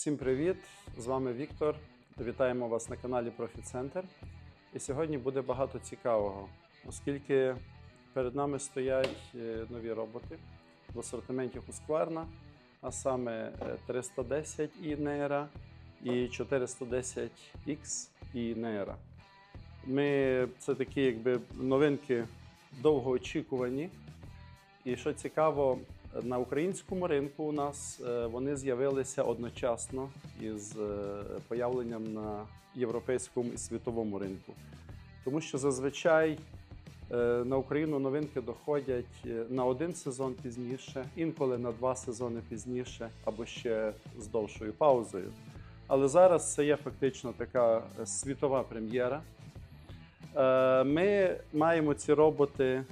Всім привіт! З вами Віктор. Вітаємо вас на каналі Center. І сьогодні буде багато цікавого, оскільки перед нами стоять е, нові роботи в асортименті Husqvarna, а саме е, 310 і Nera і 410X і Nera. Ми це такі якби новинки довгоочікувані. І що цікаво, на українському ринку у нас е, вони з'явилися одночасно із е, появленням на європейському і світовому ринку. Тому що зазвичай е, на Україну новинки доходять на один сезон пізніше, інколи на два сезони пізніше, або ще з довшою паузою. Але зараз це є фактично така світова прем'єра. Ми маємо ці роботи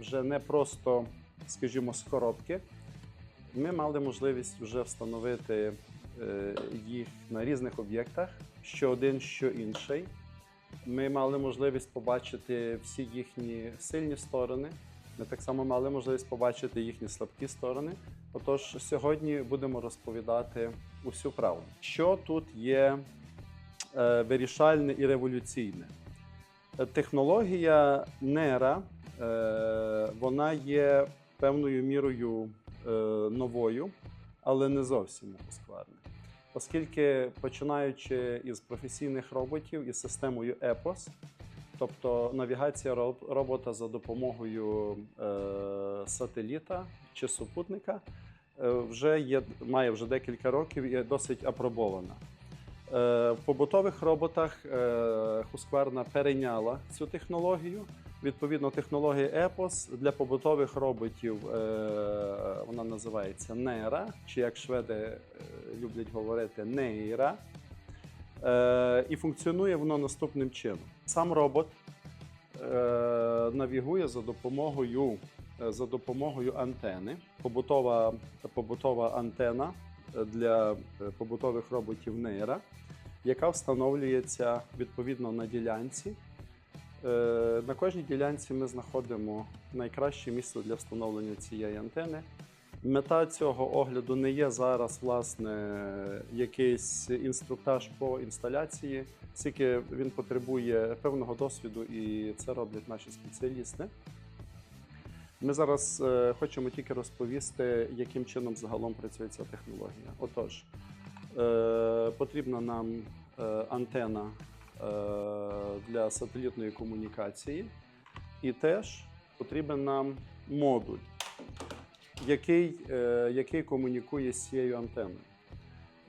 вже не просто, скажімо, з коробки. Ми мали можливість вже встановити е, їх на різних об'єктах, що один, що інший. Ми мали можливість побачити всі їхні сильні сторони. Ми так само мали можливість побачити їхні слабкі сторони. Отож, сьогодні будемо розповідати усю правду. Що тут є е, вирішальне і революційне? Е, Технологія Нера вона є певною мірою е, новою, але не зовсім складна. Оскільки починаючи із професійних роботів із системою EPOS, тобто навігація робота за допомогою е, сателіта чи супутника, е, вже є, має вже декілька років і досить апробована. Е, В побутових роботах е, Husqvarna перейняла цю технологію. Відповідно, технологія EPOS для побутових роботів е, вона називається NERA, чи як шведи е, люблять говорити. Е, І функціонує воно наступним чином: сам робот е, навігує за допомогою, за допомогою антени. Побутова, побутова антена для побутових роботів NEIRA, яка встановлюється відповідно на ділянці. Е, На кожній ділянці ми знаходимо найкраще місце для встановлення цієї антени. Мета цього огляду не є зараз власне якийсь інструктаж по інсталяції, оскільки він потребує певного досвіду, і це роблять наші спеціалісти. Ми зараз е, хочемо тільки розповісти, яким чином загалом працює ця технологія. Отож, е, потрібна нам антена для сателітної комунікації, і теж потрібен нам модуль, який, е, який комунікує з цією антеною.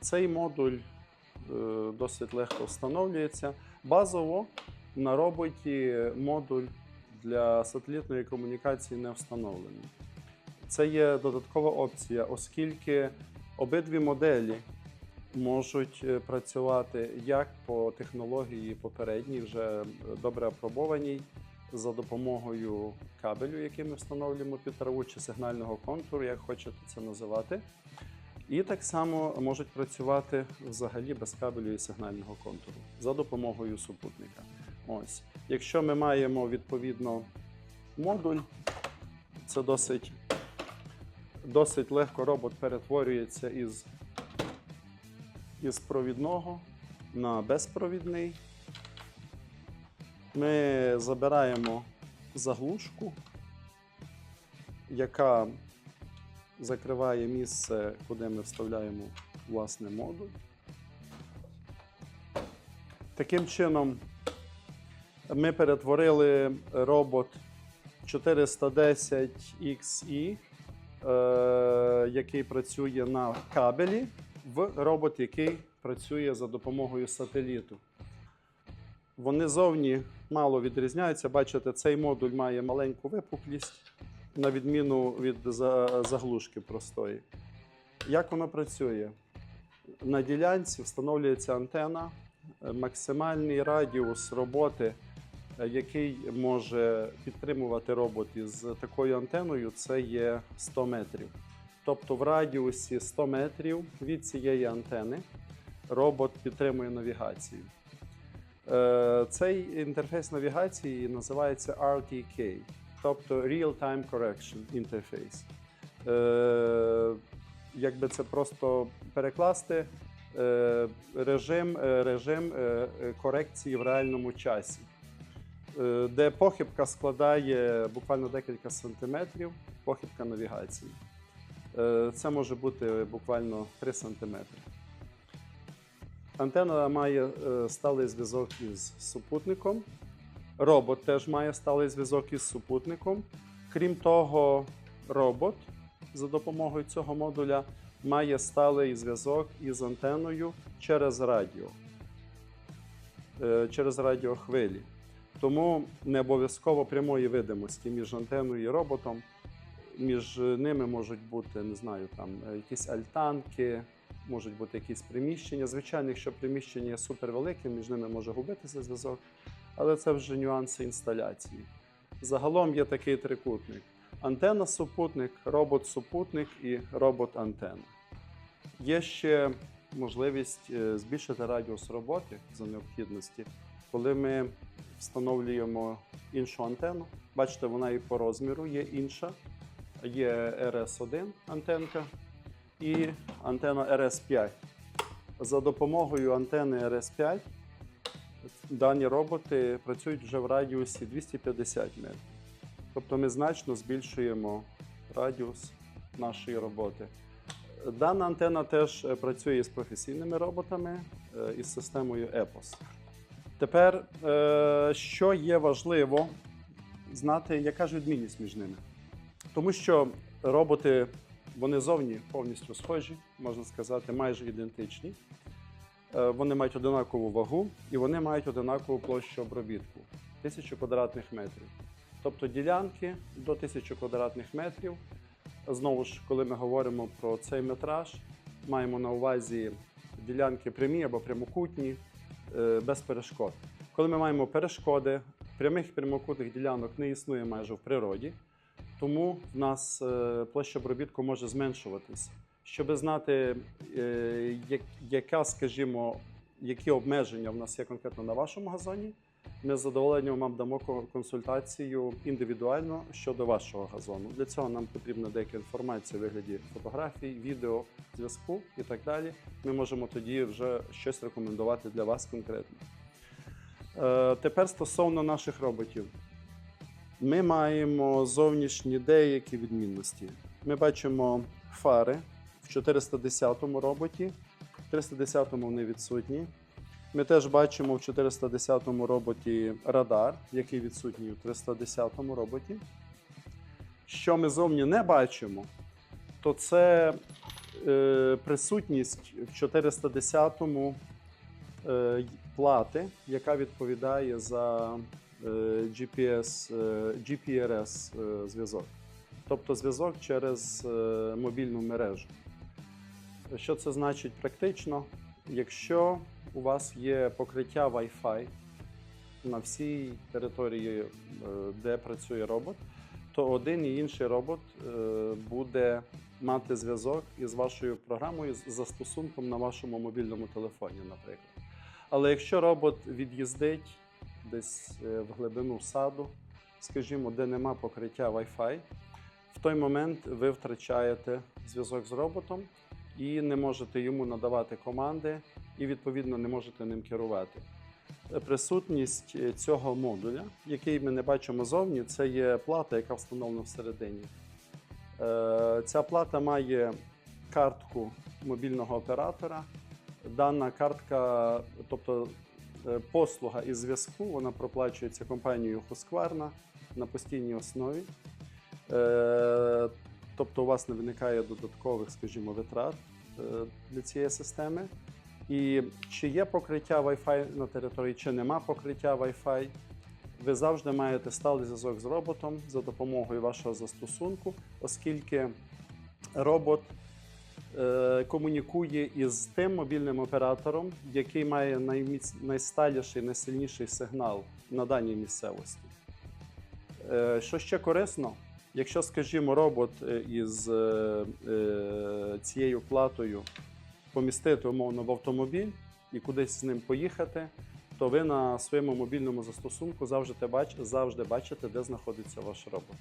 Цей модуль е, досить легко встановлюється. Базово на роботі модуль для сателітної комунікації не встановлений. Це є додаткова опція, оскільки обидві моделі можуть е, працювати як по технології попередній, вже добре апробованій, за допомогою кабелю, який ми встановлюємо під траву, чи сигнального контуру, як хочете це називати. І так само можуть працювати взагалі без кабелю і сигнального контуру за допомогою супутника. Ось, якщо ми маємо відповідно модуль, це досить, досить легко робот перетворюється із, із провідного на безпровідний. Ми забираємо заглушку, яка закриває місце, куди ми вставляємо власне модуль. Таким чином, ми перетворили робот 410XE, е, який працює на кабелі, в робот, який працює за допомогою сателіту. Вони зовні мало відрізняються. Бачите, цей модуль має маленьку випуклість, на відміну від заглушки простої. Як воно працює? На ділянці встановлюється антена, Е, максимальний радіус роботи, е, який може підтримувати робот із такою антеною, це є 100 метрів. Тобто в радіусі 100 метрів від цієї антени робот підтримує навігацію. Е, Цей інтерфейс навігації називається RTK, тобто Real Time Correction Interface. Е, якби це просто перекласти е, режим, режим корекції в реальному часі, де похибка складає буквально декілька сантиметрів, похибка навігації. Е, Це може бути буквально 3 сантиметри. Антенна має е, сталий зв'язок із супутником. Робот теж має сталий зв'язок із супутником. Крім того, робот за допомогою цього модуля має сталий зв'язок із антеною через радіо, е, через радіохвилі. Тому не обов'язково прямої видимості між антеною і роботом. Між ними можуть бути, не знаю, там е, якісь альтанки, можуть бути якісь приміщення. Звичайно, якщо приміщення є супервелике, між ними може губитися зв'язок, але це вже нюанси інсталяції. Загалом є такий трикутник: антенна-супутник, робот-супутник і робот-антенна. Є ще можливість е, збільшити радіус роботи за необхідності, коли ми встановлюємо іншу антенну. Бачите, вона і по розміру є інша. Є RS1 антенка і антенна RS5. За допомогою антени RS5 дані роботи працюють вже в радіусі 250 метрів. Тобто ми значно збільшуємо радіус нашої роботи. Дана антенна теж е, працює з професійними роботами е, із системою EPOS. Тепер, е, що є важливо знати, яка ж відмінність між ними. Тому що роботи вони зовні повністю схожі, можна сказати, майже ідентичні. Е, Вони мають однакову вагу і вони мають однакову площу обробітку 1000 квадратних метрів. Тобто ділянки до 1000 квадратних метрів. Знову ж, коли ми говоримо про цей метраж, маємо на увазі ділянки прямі або прямокутні, е, без перешкод. Коли ми маємо перешкоди, прямих прямокутних ділянок не існує майже в природі, тому в нас е, площа обробітку може зменшуватись. Щоб знати, е, яка, скажімо, які обмеження в нас є конкретно на вашому газоні, ми з задоволенням вам дамо консультацію індивідуально щодо вашого газону. Для цього нам потрібна деяка інформація у вигляді фотографій, відео, зв'язку і так далі. Ми можемо тоді вже щось рекомендувати для вас конкретно. Е, Тепер стосовно наших роботів. Ми маємо зовнішні деякі відмінності. Ми бачимо фари в 410 му роботі, в 310-му вони відсутні. Ми теж бачимо в 410 му роботі радар, який відсутній у 310 му роботі. Що ми зовні не бачимо, то це е, присутність в 410 е, плати, яка відповідає за GPS, е, GPRS е, зв'язок, тобто зв'язок через е, мобільну мережу. Що це значить практично? Якщо у вас є покриття Wi-Fi на всій території, е, де працює робот, то один і інший робот е, буде мати зв'язок із вашою програмою з застосунком на вашому мобільному телефоні, наприклад. Але якщо робот від'їздить десь е, в глибину саду, скажімо, де нема покриття Wi-Fi, в той момент ви втрачаєте зв'язок з роботом і не можете йому надавати команди, і відповідно не можете ним керувати. Присутність е, цього модуля, який ми не бачимо зовні, це є плата, яка встановлена всередині. Е, Ця плата має картку мобільного оператора. Дана картка, тобто послуга із зв'язку, вона проплачується компанією Husqvarna на постійній основі. Е, Тобто у вас не виникає додаткових, скажімо, витрат е, для цієї системи. І чи є покриття Wi-Fi на території, чи нема покриття Wi-Fi, ви завжди маєте сталий зв'язок з роботом за допомогою вашого застосунку, оскільки робот е, комунікує із тим мобільним оператором, який має найміц... найсталіший, найсильніший сигнал на даній місцевості. Е, що ще корисно, якщо, скажімо, робот е, із е, е, цією платою помістити умовно в автомобіль і кудись з ним поїхати, то ви на своєму мобільному застосунку завжди, бач, завжди бачите, де знаходиться ваш робот.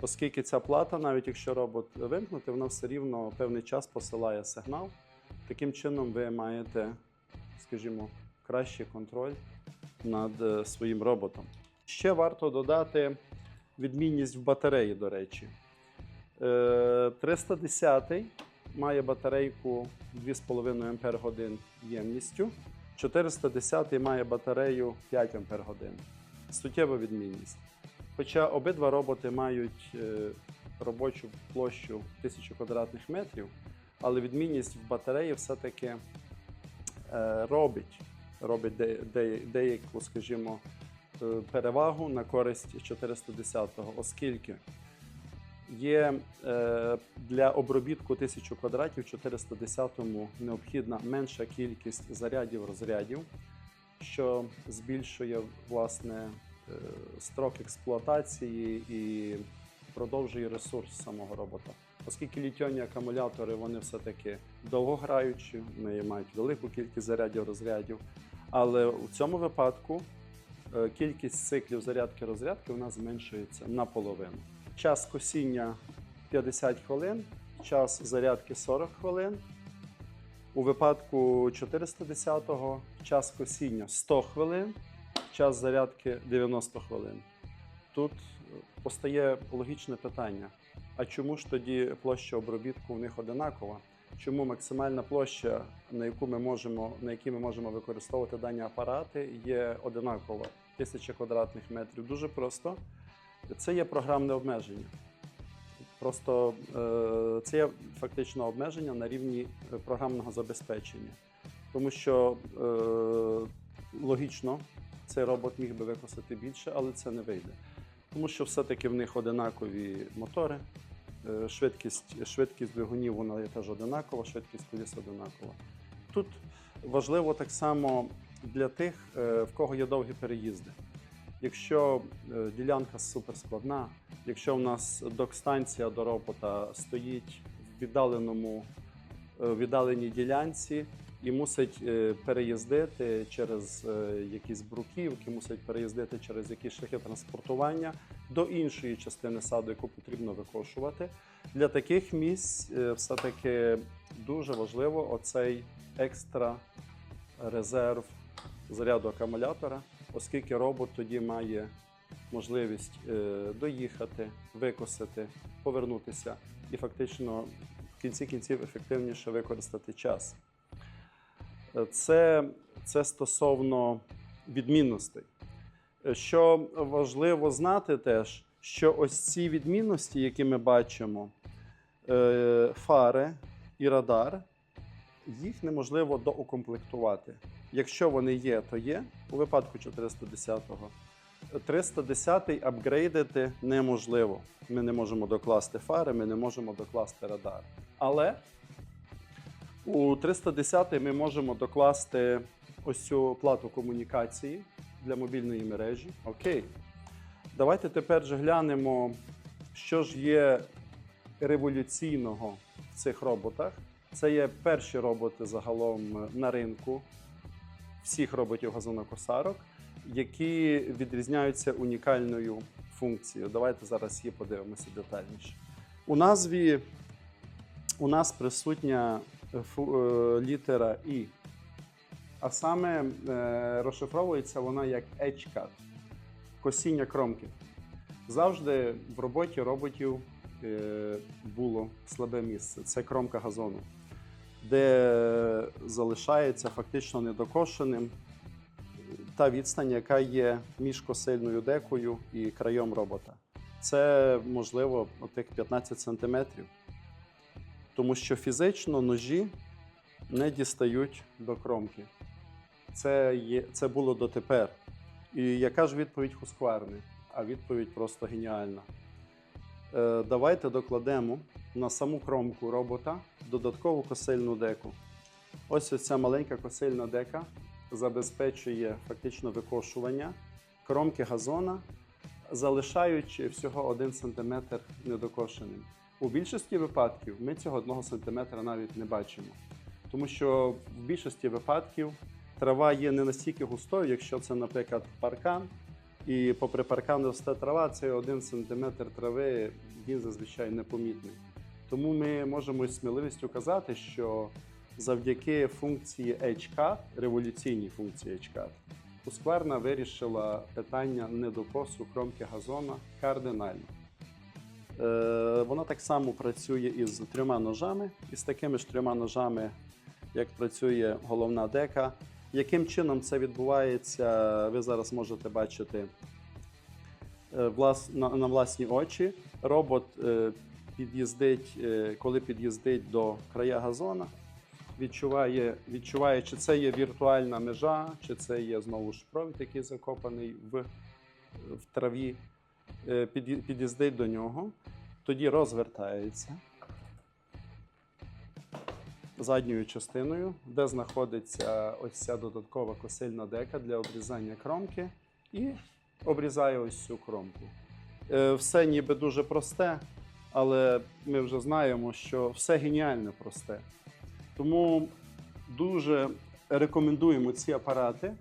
Оскільки ця плата, навіть якщо робот вимкнути, вона все рівно певний час посилає сигнал. Таким чином, ви маєте, скажімо, кращий контроль над е, своїм роботом. Ще варто додати відмінність в батареї, до речі. Е, 310 має батарейку 2,5 Ампер годин ємністю. 410 має батарею 5 Ампер годин. Суттєва відмінність. Хоча обидва роботи мають е, робочу площу 1000 квадратних метрів, але відмінність в батареї все-таки е, робить, робить де, де, деяку, скажімо, е, перевагу на користь 410-го, оскільки є для обробітку 1000 квадратів 410-му необхідна менша кількість зарядів розрядів, що збільшує власне строк експлуатації і продовжує ресурс самого робота. Оскільки літіонні акумулятори вони все-таки довгограючі, вони мають велику кількість зарядів розрядів. Але у цьому випадку е, кількість циклів зарядки розрядки вона зменшується наполовину. Час косіння 50 хвилин, час зарядки 40 хвилин. У випадку 410-го час косіння 100 хвилин, час зарядки 90 хвилин. Тут е, постає логічне питання: а чому ж тоді площа обробітку в них одинакова? Чому максимальна площа, на яку ми можемо, на якій ми можемо використовувати дані апарати, є одинакова 1000 квадратних метрів? Дуже просто. Це є програмне обмеження. Просто е, це є фактично обмеження на рівні е, програмного забезпечення. Тому що логічно цей робот міг би використати більше, але це не вийде. Тому що все-таки в них одинакові мотори, е, швидкість, швидкість двигунів вона є теж одинакова, швидкість коліс одинакова. Тут важливо так само для тих, е, в кого є довгі переїзди. Якщо е, ділянка суперскладна, якщо в нас док-станція до робота стоїть в віддаленому віддаленій ділянці і мусить е, переїздити через е, якісь бруківки, мусить переїздити через якісь шляхи транспортування до іншої частини саду, яку потрібно викошувати. Для таких місць е, все-таки дуже важливо оцей екстра резерв заряду акумулятора, оскільки робот тоді має можливість доїхати, викосити, повернутися і фактично в кінці кінців ефективніше використати час. Це, це стосовно відмінностей. Що важливо знати теж, що ось ці відмінності, які ми бачимо, е, фари і радар, їх неможливо доукомплектувати. Якщо вони є, то є у випадку 410-го. 310-й апгрейдити неможливо. Ми не можемо докласти фари, ми не можемо докласти радар. Але у 310 ми можемо докласти ось цю плату комунікації для мобільної мережі. Окей. Давайте тепер же глянемо, що ж є революційного в цих роботах. Це є перші роботи загалом на ринку всіх роботів газонокосарок, які відрізняються унікальною функцією. Давайте зараз її подивимося детальніше. У назві у нас присутня е, літера І, а саме е, розшифровується вона як edge косіння кромки. Завжди в роботі роботів е, було слабе місце це кромка газону, де залишається фактично недокошеним та відстань, яка є між косильною декою і краєм робота. Це можливо отих 15 сантиметрів. Тому що фізично ножі не дістають до кромки. Це, є, це було дотепер. І яка ж відповідь Хускварни? А відповідь просто геніальна. Е, давайте докладемо на саму кромку робота додаткову косильну деку. Ось ця маленька косильна дека забезпечує фактично викошування кромки газона, залишаючи всього 1 см недокошеним. У більшості випадків ми цього 1 см навіть не бачимо, тому що в більшості випадків трава є не настільки густою, якщо це, наприклад, паркан, І попри паркан росте трава, цей один сантиметр трави він зазвичай непомітний. Тому ми можемо із сміливістю казати, що завдяки функції HCAT, революційній функції HCAT, Ускварна вирішила питання недокосу кромки газона кардинально. Е, вона так само працює із трьома ножами, і з такими ж трьома ножами, як працює головна дека. Яким чином це відбувається, ви зараз можете бачити е, на, власні очі. Робот е, під'їздить, коли під'їздить до края газона, відчуває, відчуває, чи це є віртуальна межа, чи це є знову ж провід, який закопаний в, в траві. Е, під'ї- Під'їздить до нього, тоді розвертається задньою частиною, де знаходиться ось ця додаткова косильна дека для обрізання кромки, і обрізає ось цю кромку. Е, Все ніби дуже просте, але ми вже знаємо, що все геніально просте. Тому дуже рекомендуємо ці апарати,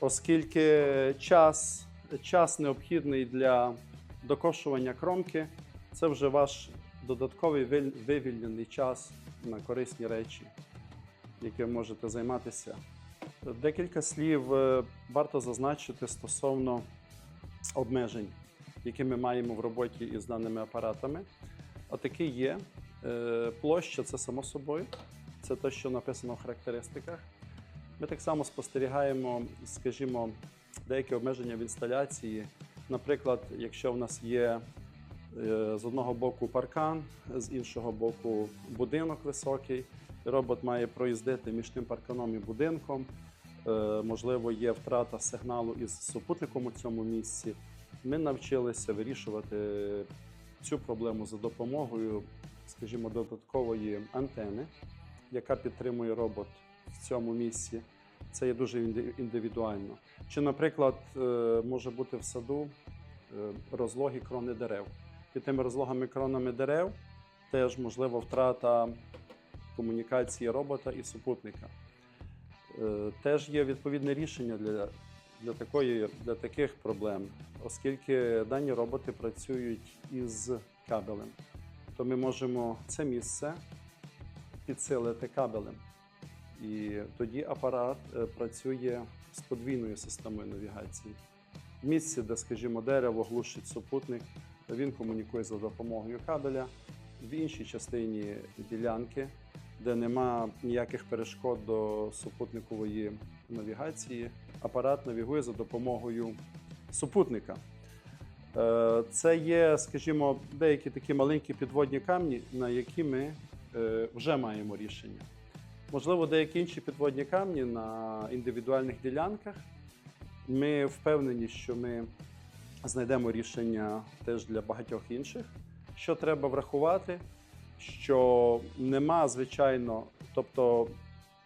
оскільки час, час необхідний для докошування кромки це вже ваш додатковий вивільнений час на корисні речі, яким можете займатися. Декілька слів е, варто зазначити стосовно обмежень, які ми маємо в роботі із даними апаратами. А такі є. Е, Площа це само собою, це те, що написано в характеристиках. Ми так само спостерігаємо, скажімо, деякі обмеження в інсталяції. Наприклад, якщо в нас є е, з одного боку паркан, з іншого боку будинок високий, робот має проїздити між тим парканом і будинком. Е, Можливо, є втрата сигналу із супутником у цьому місці. Ми навчилися вирішувати цю проблему за допомогою, скажімо, додаткової антени, яка підтримує робот в цьому місці. Це є дуже індивідуально. Чи, наприклад, е, може бути в саду е, розлогі крони дерев. Під тими розлогами кронами дерев теж можлива втрата комунікації робота і супутника. Е, Теж є відповідне рішення для, для, такої, для таких проблем, оскільки дані роботи працюють із кабелем, то ми можемо це місце підсилити кабелем. І тоді апарат е, працює з подвійною системою навігації. В місці, де, скажімо, дерево глушить супутник, він комунікує за допомогою кабеля. В іншій частині ділянки, де нема ніяких перешкод до супутникової навігації, апарат навігує за допомогою супутника. Е, Це є, скажімо, деякі такі маленькі підводні камні, на які ми е, вже маємо рішення. Можливо, деякі інші підводні камні на індивідуальних ділянках. Ми впевнені, що ми знайдемо рішення теж для багатьох інших. Що треба врахувати, що нема, звичайно, тобто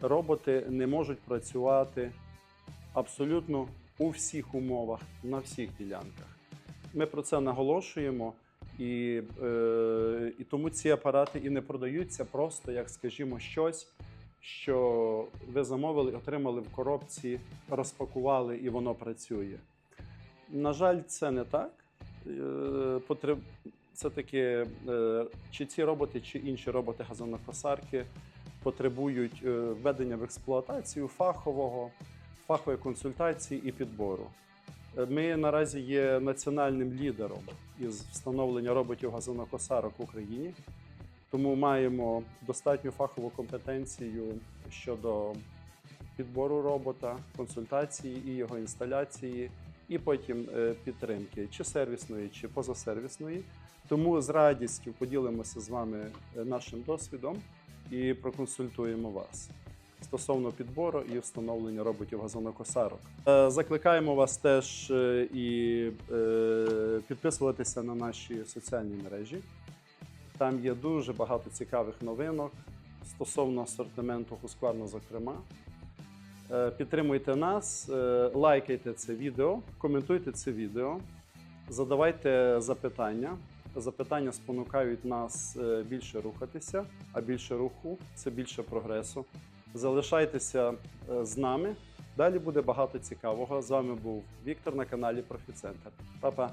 роботи не можуть працювати абсолютно у всіх умовах, на всіх ділянках. Ми про це наголошуємо, і, е, і тому ці апарати і не продаються просто, як, скажімо, щось, що ви замовили, отримали в коробці, розпакували і воно працює. На жаль, це не так. Е. Це таки, е, чи ці роботи, чи інші роботи газонокосарки потребують е, введення в експлуатацію фахового, фахової консультації і підбору. Ми наразі є національним лідером із встановлення роботів газонокосарок в Україні, тому маємо достатню фахову компетенцію щодо підбору робота, консультації і його інсталяції, і потім е, підтримки чи сервісної, чи позасервісної. Тому з радістю поділимося з вами е, нашим досвідом і проконсультуємо вас стосовно підбору і встановлення роботів газонокосарок. Е, Закликаємо вас теж і підписуватися на наші соціальні мережі. Там є дуже багато цікавих новинок стосовно асортименту Husqvarna, зокрема. Е, Підтримуйте нас, е, лайкайте це відео, коментуйте це відео, задавайте запитання. Запитання спонукають нас е, більше рухатися, а більше руху це більше прогресу. Залишайтеся з нами. Далі буде багато цікавого. З вами був Віктор на каналі Профіцентр. Па-па!